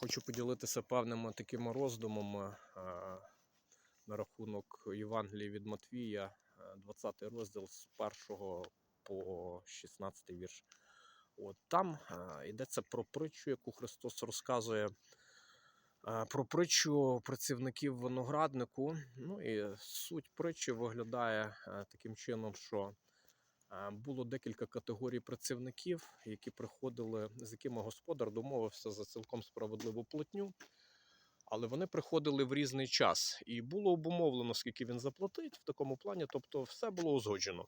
Хочу поділитися певними такими роздумами е, на рахунок Євангелії від Матвія, е, 20 розділ з 1 по 16 вірш. От там йдеться про притчу, яку Христос розказує. Про притчу працівників винограднику. Ну і суть притчі виглядає таким чином, що було декілька категорій працівників, які приходили, з якими господар домовився за цілком справедливу платню. Але вони приходили в різний час, і було обумовлено, скільки він заплатить в такому плані, тобто все було узгоджено.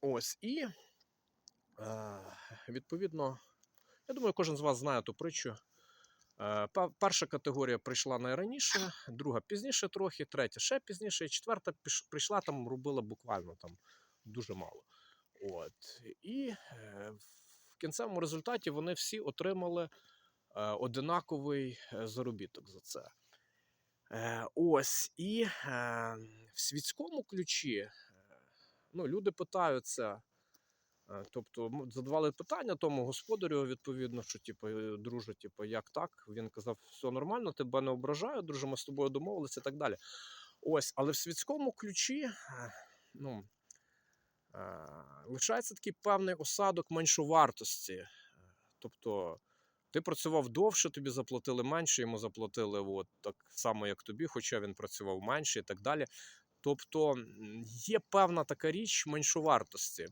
Ось і е, відповідно, я думаю, кожен з вас знає ту притчу. Е, Перша категорія прийшла найраніше, друга пізніше трохи, третя ще пізніше, і четверта прийшла там, робила буквально там дуже мало. От. І е, в кінцевому результаті вони всі отримали е, одинаковий е, заробіток за це. Ось і в світському ключі ну, люди питаються. Тобто задавали питання тому господарю, відповідно, що типу, друже, типу, як так? Він казав, все нормально, тебе не ображаю, друже, ми з тобою домовилися і так далі. Ось, але в світському ключі ну, лишається такий певний осадок меншовартості. Е, Тобто ти працював довше, тобі заплатили менше, йому заплатили от так само, як тобі, хоча він працював менше і так далі. Тобто є певна така річ меншовартості.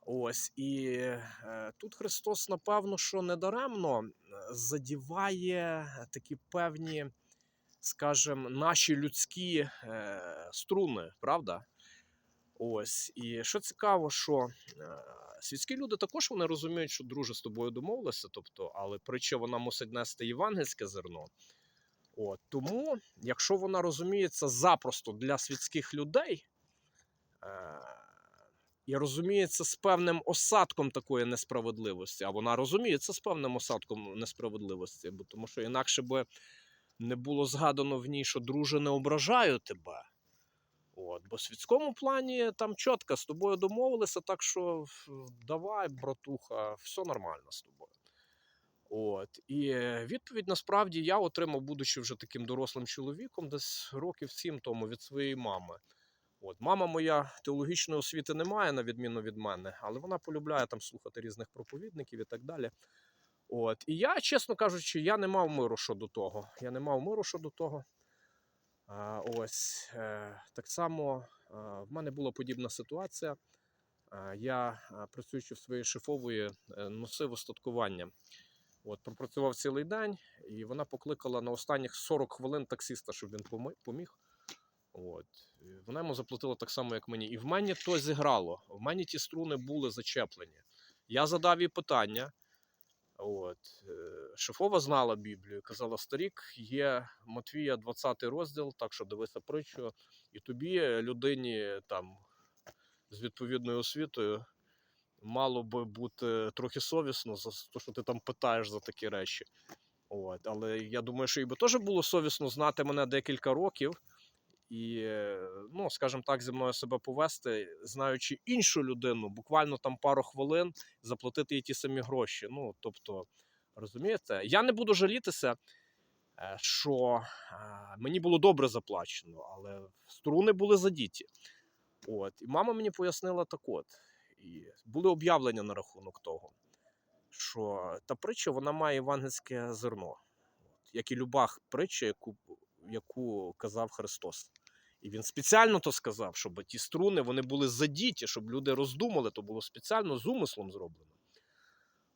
Ось і е, тут Христос, напевно, що недаремно е, задіває такі певні, скажімо, наші людські струни, правда? Ось. І що цікаво, що світські люди також вони розуміють, що друже з тобою домовилися, тобто, але притча вона мусить нести євангельське зерно. От, тому, якщо вона розуміється запросто для світських людей, е, і розуміється з певним осадком такої несправедливості, а вона розуміється з певним осадком несправедливості, бо тому що інакше би не було згадано в ній, що друже не ображаю тебе. От, бо в світському плані там чітко з тобою домовилися, так що давай, братуха, все нормально з тобою. От. І відповідь насправді я отримав, будучи вже таким дорослим чоловіком, десь років сім тому від своєї мами. От, мама моя теологічної освіти не має, на відміну від мене, але вона полюбляє там слухати різних проповідників і так далі. От. І я, чесно кажучи, я не мав миру щодо того. Я не мав миру щодо того. Ось е, так само в мене була подібна ситуація. Я, працюючи в своїй шефової, е, носив остаткування. От, пропрацював цілий день, і вона покликала на останніх 40 хвилин таксиста, щоб він поміг. От. Вона йому заплатила так само, як мені. І в мене то зіграло. В мене ті струни були зачеплені. Я задав їй питання. От. е, Шефова знала Біблію, казала: старік, є Матвія 20 розділ, так що дивися притчу, і тобі, е, людині там з відповідною освітою, мало би бути трохи совісно за те, що ти там питаєш за такі речі. От. Але я думаю, що їй би теж було совісно знати мене декілька років і, е, ну, скажімо так, зі мною себе повести, знаючи іншу людину, буквально там пару хвилин заплатити їй ті самі гроші. Ну, тобто, розумієте, я не буду жалітися, е, що е, мені було добре заплачено, але струни були задіті. От. І мама мені пояснила так от. І були об'явлення на рахунок того, що та притча вона має євангельське зерно, як і люба притча, яку, яку казав Христос. І він спеціально то сказав, щоб ті струни вони були задіті, щоб люди роздумали, то було спеціально з умислом зроблено.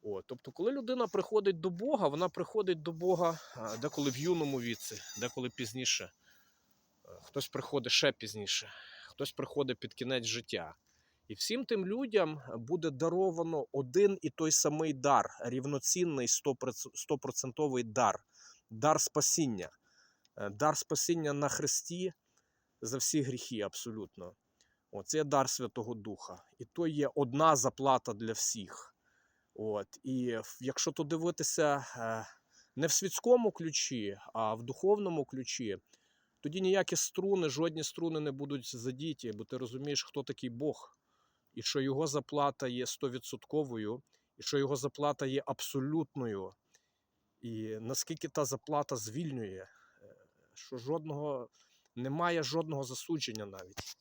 От, тобто, коли людина приходить до Бога, вона приходить до Бога деколи в юному віці, деколи пізніше. Е, Хтось приходить ще пізніше, хтось приходить під кінець життя. І всім тим людям буде даровано один і той самий дар, рівноцінний 100% дар, дар спасіння, Е, дар спасіння на Христі за всі гріхи, абсолютно. О, це дар Святого Духа. І то є одна заплата для всіх. От. І якщо то дивитися е, не в світському ключі, а в духовному ключі, тоді ніякі струни, жодні струни не будуть задіті, бо ти розумієш, хто такий Бог, і що його заплата є стовідсотковою, і що його заплата є абсолютною. І наскільки та заплата звільнює, е, що жодного немає жодного засудження навіть.